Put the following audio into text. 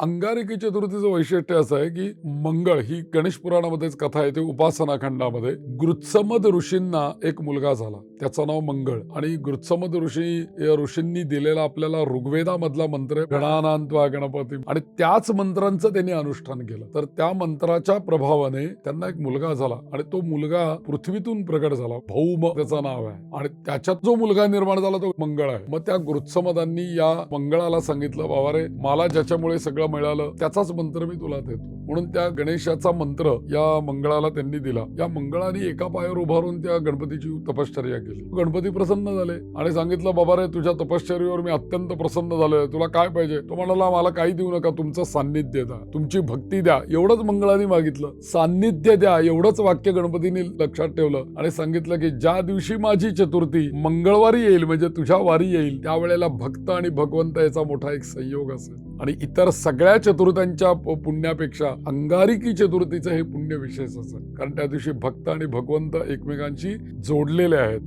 अंगारकी चतुर्थीचं वैशिष्ट्य असं आहे की मंगळ ही गणेश पुराणामध्येच कथा आहे उपासना खंडामध्ये गृत्समद ऋषींना एक मुलगा झाला. त्याचं नाव मंगळ. आणि गृत्समद ऋषी या ऋषींनी दिलेला आपल्याला ऋग्वेदामधला मंत्र आहे, गणानांत्वा गणपती. आणि त्याच मंत्रांचं त्यांनी अनुष्ठान केलं. तर त्या मंत्राच्या प्रभावाने त्यांना एक मुलगा झाला. आणि तो मुलगा पृथ्वीतून प्रकट झाला. भौम त्याचं नाव आहे. आणि त्याच्यात जो मुलगा निर्माण झाला तो मंगळ आहे. मग त्या गृत्समदांनी या मंगळाला सांगितलं बाबा रे मला ज्याच्यामुळे सगळं मिळालं त्याचाच मंत्र मी तुला देतो. म्हणून त्या गणेशाचा मंत्र या मंगळाला त्यांनी दिला. या मंगळाने एका पायावर उभारून त्या गणपतीची तपश्चर्या केली. गणपती प्रसन्न झाले आणि सांगितलं बाबा रे तुझ्या तपश्चर्यावर मी अत्यंत प्रसन्न झालोय. तुला काय पाहिजे? तो म्हणाला मला काही देऊ नका. तुमचं सान्निध्य द्या. तुमची भक्ती द्या. एवढंच मंगळाने मागितलं. सान्निध्य द्या. एवढंच वाक्य गणपतीने लक्षात ठेवलं आणि सांगितलं की ज्या दिवशी माझी चतुर्थी मंगळवारी येईल म्हणजे तुझ्या वारी येईल त्यावेळेला भक्त आणि भगवंत याचा मोठा एक संयोग असेल. आणि इतर सगळ्या चतुर्थ्यांच्या प- पुण्यापेक्षा अंगारिकी चतुर्थीचं हे पुण्य विशेष असेल कारण त्या दिवशी भक्त आणि भगवंत एकमेकांशी जोडलेले आहेत.